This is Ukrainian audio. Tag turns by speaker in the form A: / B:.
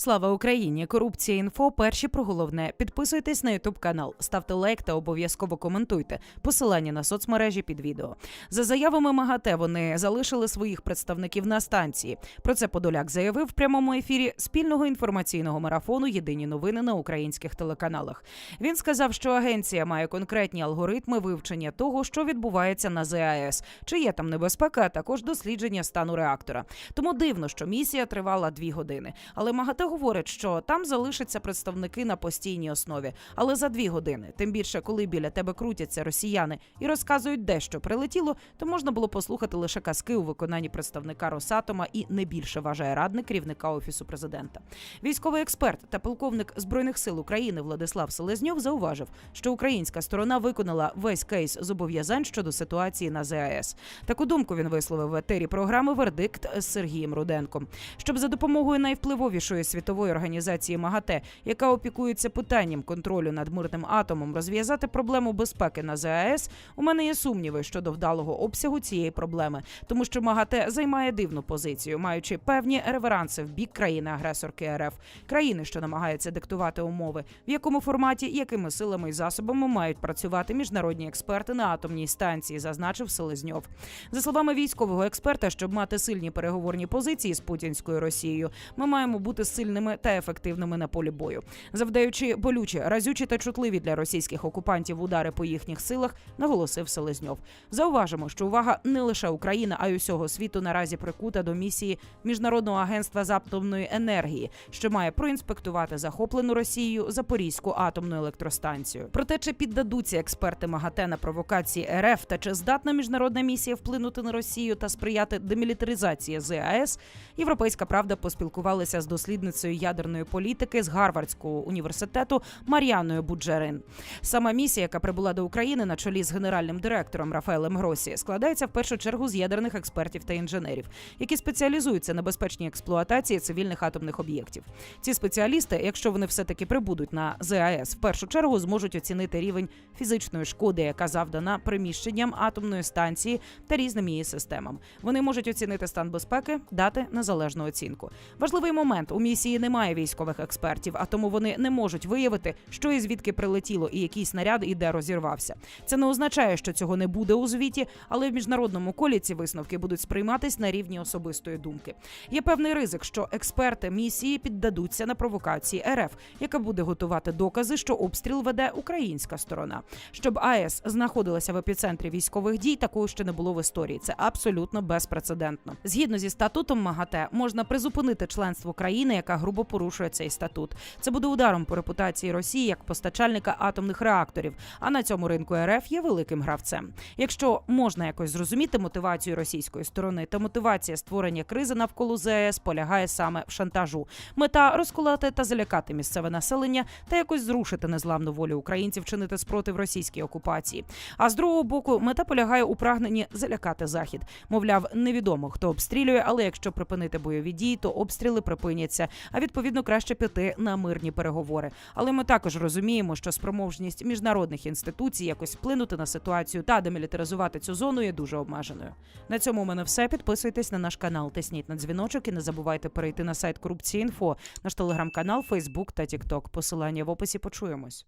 A: Слава Україні! Корупція інфо. Перші про головне. Підписуйтесь на Ютуб канал, ставте лайк та обов'язково коментуйте. Посилання на соцмережі під відео. За заявами МАГАТЕ вони залишили своїх представників на станції. Про це Подоляк заявив в прямому ефірі спільного інформаційного марафону Єдині новини на українських телеканалах. Він сказав, що агенція має конкретні алгоритми вивчення того, що відбувається на ЗАЕС, чи є там небезпека, а також дослідження стану реактора. Тому дивно, що місія тривала дві години. Але МАГАТЕ говорить, що там залишаться представники на постійній основі, але за дві години. Тим більше, коли біля тебе крутяться росіяни і розказують, де що прилетіло, то можна було послухати лише казки у виконанні представника Росатома і не більше вважає радник керівника офісу президента. Військовий експерт та полковник збройних сил України Владислав Селезньов зауважив, що українська сторона виконала весь кейс зобов'язань щодо ситуації на ЗАЕС. Таку думку він висловив в етері програми Вердикт з Сергієм Руденком. Щоб за допомогою найвпливовішої світової організації МАГАТЕ, яка опікується питанням контролю над мирним атомом, розв'язати проблему безпеки на ЗАЕС, у мене є сумніви щодо вдалого обсягу цієї проблеми, тому що МАГАТЕ займає дивну позицію, маючи певні реверанси в бік країни-агресорки РФ, країни, що намагається диктувати умови, в якому форматі, якими силами і засобами мають працювати міжнародні експерти на атомній станції, зазначив Селезньов. За словами військового експерта, щоб мати сильні переговорні позиції з путінською Росією, ми маємо бути сильними та ефективними на полі бою, завдаючи болючі, разючі та чутливі для російських окупантів удари по їхніх силах, наголосив Селезньов. Зауважимо, що увага не лише України, а й усього світу наразі прикута до місії міжнародного агентства з атомної енергії, що має проінспектувати захоплену Росією Запорізьку атомну електростанцію. Проте чи піддадуться експерти МАГАТЕ на провокації РФ та чи здатна міжнародна місія вплинути на Росію та сприяти демілітаризації ЗАЕС, Європейська правда поспілкувалася з дослідницею ядерної політики з Гарвардського університету Мар'яною Буджерин. Сама місія, яка прибула до України на чолі з генеральним директором Рафаелем Гросі, складається в першу чергу з ядерних експертів та інженерів, які спеціалізуються на безпечній експлуатації цивільних атомних об'єктів. Ці спеціалісти, якщо вони все таки прибудуть на ЗАЕС, в першу чергу зможуть оцінити рівень фізичної шкоди, яка завдана приміщенням атомної станції та різним її системам. Вони можуть оцінити стан безпеки, дати незалежну оцінку. Важливий момент у місії немає військових експертів, а тому вони не можуть виявити, що і звідки прилетіло, і який снаряд і де розірвався. Це не означає, що цього не буде у звіті, але в міжнародному колі ці висновки будуть сприйматись на рівні особистої думки. Є певний ризик, що експерти місії піддадуться на провокації РФ, яка буде готувати докази, що обстріл веде українська сторона. Щоб АЕС знаходилася в епіцентрі військових дій, такого ще не було в історії. Це абсолютно безпрецедентно. Згідно зі статутом МАГАТЕ, можна призупинити членство країни, яка грубо порушує цей статут. Це буде ударом по репутації Росії як постачальника атомних реакторів. А на цьому ринку РФ є великим гравцем. Якщо можна якось зрозуміти мотивацію російської сторони, то мотивація створення кризи навколо ЗАЕС полягає саме в шантажу. Мета розколоти та залякати місцеве населення та якось зрушити незламну волю українців чинити спротив російській окупації. А з другого боку, мета полягає у прагненні залякати захід. Мовляв, невідомо хто обстрілює, але якщо припинити бойові дії, то обстріли припиняться. А відповідно краще піти на мирні переговори. Але ми також розуміємо, що спроможність міжнародних інституцій якось вплинути на ситуацію та демілітаризувати цю зону є дуже обмеженою. На цьому у мене все. Підписуйтесь на наш канал, тисніть на дзвіночок і не забувайте перейти на сайт корупції.інфо, наш телеграм-канал, Фейсбук та Тікток. Посилання в описі почуємось.